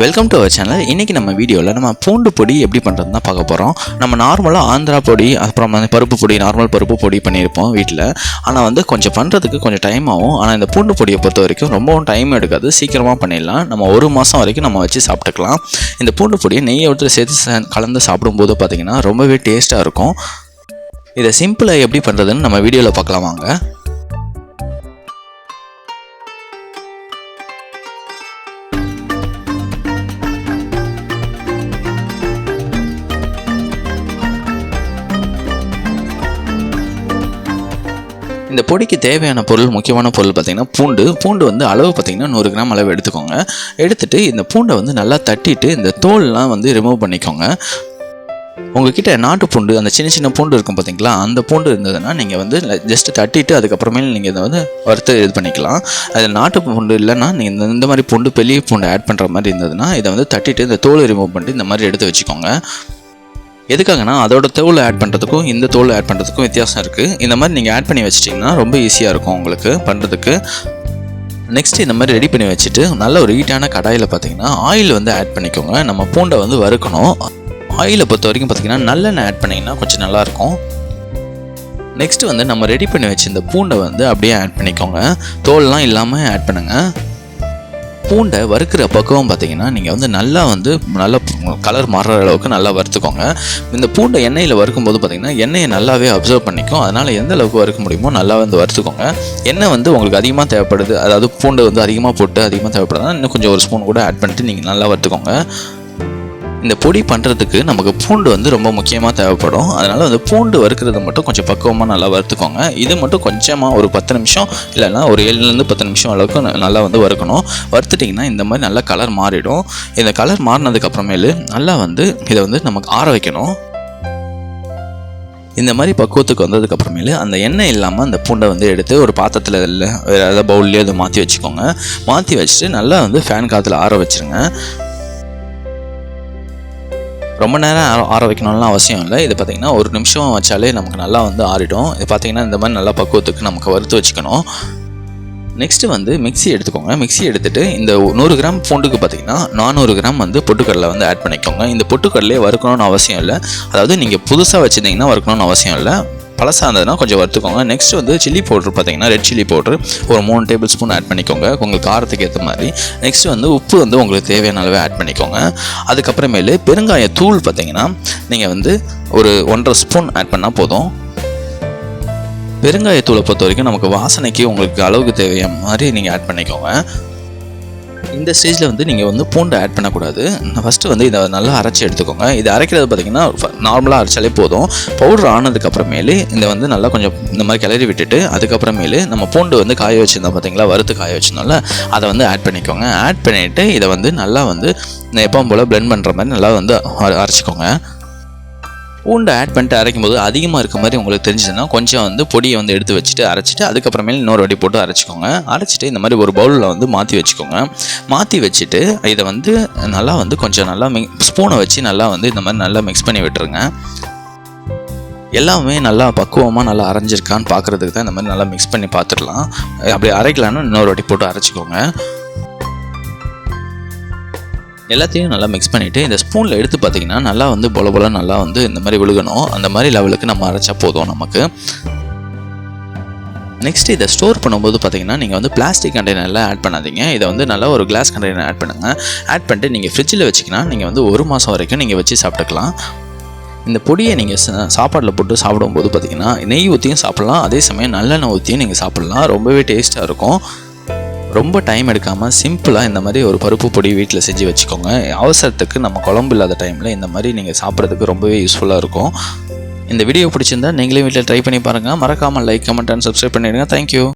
Welcome to our channel இன்றைக்கி நம்ம வீடியோவில் நம்ம பூண்டு பொடி எப்படி பண்ணுறது தான் பார்க்க போகிறோம் நம்ம நார்மலாக ஆந்திரா பொடி அப்புறம் வந்து பருப்பு பொடி நார்மல் பருப்பு பொடி பண்ணியிருப்போம் வீட்டில் ஆனால் வந்து கொஞ்சம் பண்ணுறதுக்கு கொஞ்சம் டைம் ஆகும். ஆனால் இந்த பூண்டு பொடியை பொறுத்த வரைக்கும் ரொம்பவும் டைம் எடுக்காது. சீக்கிரமாக பண்ணிடலாம். நம்ம ஒரு மாதம் வரைக்கும் நம்ம வச்சு சாப்பிட்டுக்கலாம். இந்த பூண்டு பொடியை நெய்யை விட்டு சேர்த்து கலந்து சாப்பிடும்போது பார்த்திங்கன்னா ரொம்பவே டேஸ்ட்டாக இருக்கும். இதை சிம்பிளாக எப்படி பண்ணுறதுன்னு நம்ம வீடியோவில் பார்க்கலாம் வாங்க. இந்த பொடிக்கு தேவையான பொருள் முக்கியமான பொருள் பார்த்திங்கன்னா பூண்டு. பூண்டு வந்து அளவு பார்த்திங்கன்னா நூறு கிராம் அளவு எடுத்துக்கோங்க. எடுத்துகிட்டு இந்த பூண்டை வந்து நல்லா தட்டிட்டு இந்த தோல்லாம் வந்து ரிமூவ் பண்ணிக்கோங்க. உங்ககிட்ட நாட்டு பூண்டு அந்த சின்ன சின்ன பூண்டு இருக்கும் பார்த்தீங்களா? அந்த பூண்டு இருந்ததுன்னா நீங்கள் வந்து ஜஸ்ட் தட்டிட்டு அதுக்கப்புறமே நீங்கள் இதை வந்து வறுத்து இது பண்ணிக்கலாம். அது நாட்டு பூண்டு இல்லைன்னா நீங்கள் இந்த இந்த மாதிரி பூண்டு பெரிய பூண்டு ஆட் பண்ணுற மாதிரி இருந்ததுன்னா இதை வந்து தட்டிட்டு இந்த தோலை ரிமூவ் பண்ணிட்டு இந்த மாதிரி எடுத்து வச்சுக்கோங்க. எதுக்காகனா அதோட தோல் ஆட் பண்ணுறதுக்கும் இந்த தோல் ஆட் பண்ணுறதுக்கும் வித்தியாசம் இருக்குது இந்த மாதிரி நீங்கள் ஆட் பண்ணி வச்சிட்டிங்கன்னா ரொம்ப ஈஸியாக இருக்கும் உங்களுக்கு பண்ணுறதுக்கு நெக்ஸ்ட் இந்த மாதிரி ரெடி பண்ணி வச்சுட்டு நல்ல ஒரு ஹீட்டான கடாயில் பார்த்தீங்கன்னா ஆயில் வந்து ஆட் பண்ணிக்கோங்க. நம்ம பூண்டை வந்து வறுக்கணும். ஆயிலை பொறுத்த வரைக்கும் பார்த்தீங்கன்னா நல்லெண்ணெய் ஆட் பண்ணிங்கன்னா கொஞ்சம் நல்லாயிருக்கும் நெக்ஸ்ட் வந்து நம்ம ரெடி பண்ணி வச்சு இந்த பூண்டை வந்து அப்படியே ஆட் பண்ணிக்கோங்க. தோல்லாம் இல்லாமல் ஆட் பண்ணுங்கள் பூண்டை வறுக்கிற பக்குவம் பார்த்தீங்கன்னா நீங்கள் வந்து நல்லா வந்து நல்லா கலர் மாறுற அளவுக்கு நல்லா வறுத்துக்கோங்க. இந்த பூண்டை எண்ணெயில் வறுக்கும்போது பார்த்தீங்கன்னா எண்ணெயை நல்லாவே அப்சர்வ் பண்ணிக்கும். அதனால் எந்த அளவுக்கு வறுக்க முடியுமோ நல்லா வந்து வறுத்துக்கோங்க. எண்ணெய் வந்து உங்களுக்கு அதிகமாக தேவைப்படுது. அதாவது பூண்டு வந்து அதிகமாக போட்டு அதிகமாக தேவைப்படுதுன்னா இன்னும் கொஞ்சம் ஒரு ஸ்பூன் கூட ஆட் பண்ணிட்டு நீங்கள் நல்லா வறுத்துக்கோங்க. இந்த பொடி பண்ணுறதுக்கு நமக்கு பூண்டு வந்து ரொம்ப முக்கியமாக தேவைப்படும். அதனால் வந்து பூண்டு வறுக்கிறது மட்டும் கொஞ்சம் பக்குவமாக நல்லா வறுத்துக்கோங்க. இது மட்டும் கொஞ்சமாக ஒரு பத்து நிமிஷம் இல்லைன்னா ஒரு ஏழுலேருந்து பத்து நிமிஷம் அளவுக்கு நல்லா வந்து வறுக்கணும். வறுத்துட்டிங்கன்னா இந்த மாதிரி நல்லா கலர் மாறிடும். இந்த கலர் மாறினதுக்கப்புறமேலு நல்லா வந்து இதை வந்து நமக்கு ஆற வைக்கணும். இந்த மாதிரி பக்குவத்துக்கு வந்ததுக்கப்புறமேலு அந்த எண்ணெய் இல்லாமல் அந்த பூண்டை வந்து எடுத்து ஒரு பாத்திரத்தில் இல்லை வேறு ஏதாவது பவுல்லையோ அதை மாற்றி வச்சுக்கோங்க. மாற்றி வச்சுட்டு நல்லா வந்து ஃபேன் காற்றுல ஆற வச்சிருங்க. ரொம்ப நேரம் ஆற- ஆற வைக்கணும்லாம் அவசியம் இல்லை. இது பார்த்தீங்கன்னா ஒரு நிமிஷம் வச்சாலே நமக்கு நல்லா வந்து ஆறிடும். இது பார்த்தீங்கன்னா இந்த மாதிரி நல்லா பக்குவத்துக்கு நமக்கு வறுத்து வச்சுக்கணும். நெக்ஸ்ட்டு வந்து மிக்ஸி எடுத்துக்கோங்க. மிக்ஸி எடுத்துகிட்டு இந்த நூறு கிராம் பூண்டுக்கு பார்த்தீங்கன்னா நானூறு கிராம் வந்து பொட்டுக்கடலை வந்து ஆட் பண்ணிக்கோங்க. இந்த பொட்டுக்கடலையே வறுக்கணும்னு அவசியம் இல்லை. அதாவது நீங்கள் புதுசாக வச்சுருந்தீங்கன்னா வறுக்கணும்னு அவசியம் இல்லை. பழசாக இருந்ததுன்னா கொஞ்சம் வறுத்துக்கோங்க. நெக்ஸ்ட் வந்து சில்லி பவுட்ரு பார்த்தீங்கன்னா ரெட் சில்லி பவுடர் ஒரு மூணு டேபிள் ஸ்பூன் ஆட் பண்ணிக்கோங்க. உங்களுக்கு காரத்துக்கு ஏற்ற மாதிரி. நெக்ஸ்ட் வந்து உப்பு வந்து உங்களுக்கு தேவையான அளவு ஆட் பண்ணிக்கோங்க. அதுக்கப்புறமேலு பெருங்காய தூள் பார்த்தீங்கன்னா நீங்கள் வந்து ஒரு ஒன்றரை ஸ்பூன் ஆட் பண்ணால் போதும். பெருங்காயத்தூளை பொறுத்த வரைக்கும் நமக்கு வாசனைக்கு உங்களுக்கு அளவுக்கு தேவையான மாதிரி நீங்கள் ஆட் பண்ணிக்கோங்க. இந்த ஸ்டேஜில் வந்து நீங்கள் வந்து பூண்டை ஆட் பண்ணக்கூடாது. ஃபஸ்ட்டு வந்து இதை நல்லா அரைச்சி எடுத்துக்கோங்க. இது அரைக்கிறது பார்த்தீங்கன்னா நார்மலாக அரைச்சாலே போதும். பவுடர் ஆனதுக்கப்புறமேலே இதை வந்து நல்லா கொஞ்சம் இந்த மாதிரி கிளறி விட்டுட்டு அதுக்கப்புறமேலு நம்ம பூண்டு வந்து காய வச்சுருந்தோம் பார்த்தீங்களா வறுத்து காய வச்சுருந்தோம்ல அதை வந்து ஆட் பண்ணிக்கோங்க. ஆட் பண்ணிவிட்டு இதை வந்து நல்லா வந்து எப்பவும் போல் ப்ளெண்ட் பண்ணுற மாதிரி நல்லா வந்து அரைச்சிக்கோங்க. பூண்டை ஆட் பண்ணிட்டு அரைக்கும் போது அதிகமாக இருக்க மாதிரி உங்களுக்கு தெரிஞ்சதுன்னா கொஞ்சம் வந்து பொடியை வந்து எடுத்து வச்சுட்டு அரைச்சிட்டு அதுக்கப்புறமே இன்னொரு வாட்டி போட்டு அரைச்சிக்கோங்க. அரைச்சிட்டு இந்த மாதிரி ஒரு பவுலில் வந்து மாற்றி வச்சுக்கோங்க. மாற்றி வச்சுட்டு இதை வந்து நல்லா வந்து கொஞ்சம் நல்லா மிக் ஸ்பூனை வச்சு நல்லா வந்து இந்த மாதிரி நல்லா மிக்ஸ் பண்ணி விட்டுருங்க. எல்லாமே நல்லா பக்குவமாக நல்லா அரைஞ்சிருக்கான்னு பார்க்குறதுக்கு தான் இந்த மாதிரி நல்லா மிக்ஸ் பண்ணி பார்த்துடலாம் அப்படி அரைக்கலான்னு இன்னொரு வாட்டி போட்டு அரைச்சிக்கோங்க. எல்லாத்தையும் நல்லா மிக்ஸ் பண்ணிவிட்டு இந்த ஸ்பூனில் எடுத்து பார்த்தீங்கன்னா நல்லா வந்து பொல பொல நல்லா வந்து இந்த மாதிரி விழுகணும். அந்த மாதிரி லெவலுக்கு நம்ம அரைச்சா போதும் நமக்கு. நெக்ஸ்ட் இதை ஸ்டோர் பண்ணும்போது பார்த்தீங்கன்னா நீங்கள் வந்து பிளாஸ்டிக் கண்டெய்னரில் ஆட் பண்ணாதீங்க. இதை வந்து நல்லா ஒரு கிளாஸ் கண்டெய்னர் ஆட் பண்ணுங்கள் ஆட் பண்ணிட்டு நீங்கள் ஃப்ரிட்ஜில் வச்சிங்கன்னா நீங்கள் வந்து ஒரு மாதம் வரைக்கும் நீங்கள் வச்சு சாப்பிட்டுக்கலாம். இந்த பொடியை நீங்கள் சாப்பாட்டில் போட்டு சாப்பிடும்போது பார்த்தீங்கன்னா நெய் ஊற்றியும் சாப்பிட்லாம். அதே சமயம் நல்லெண்ணெய் ஊற்றியும் நீங்கள் சாப்பிட்லாம். ரொம்பவே டேஸ்ட்டாக இருக்கும். ரொம்ப டைம் எடுக்காமல் சிம்பிளாக இந்த மாதிரி ஒரு பருப்பு பொடி வீட்டில் செஞ்சு வச்சுக்கோங்க. அவசரத்துக்கு நம்ம குழம்பு இல்லாத டைமில் இந்த மாதிரி நீங்கள் சாப்பிட்றதுக்கு ரொம்பவே யூஸ்ஃபுல்லாக இருக்கும். இந்த வீடியோ பிடிச்சிருந்தா நீங்களே வீட்டில் ட்ரை பண்ணி பாருங்கள் மறக்காமல் லைக் கமெண்ட் அண்ட் சப்ஸ்கிரைப் பண்ணிடுங்க. Thank you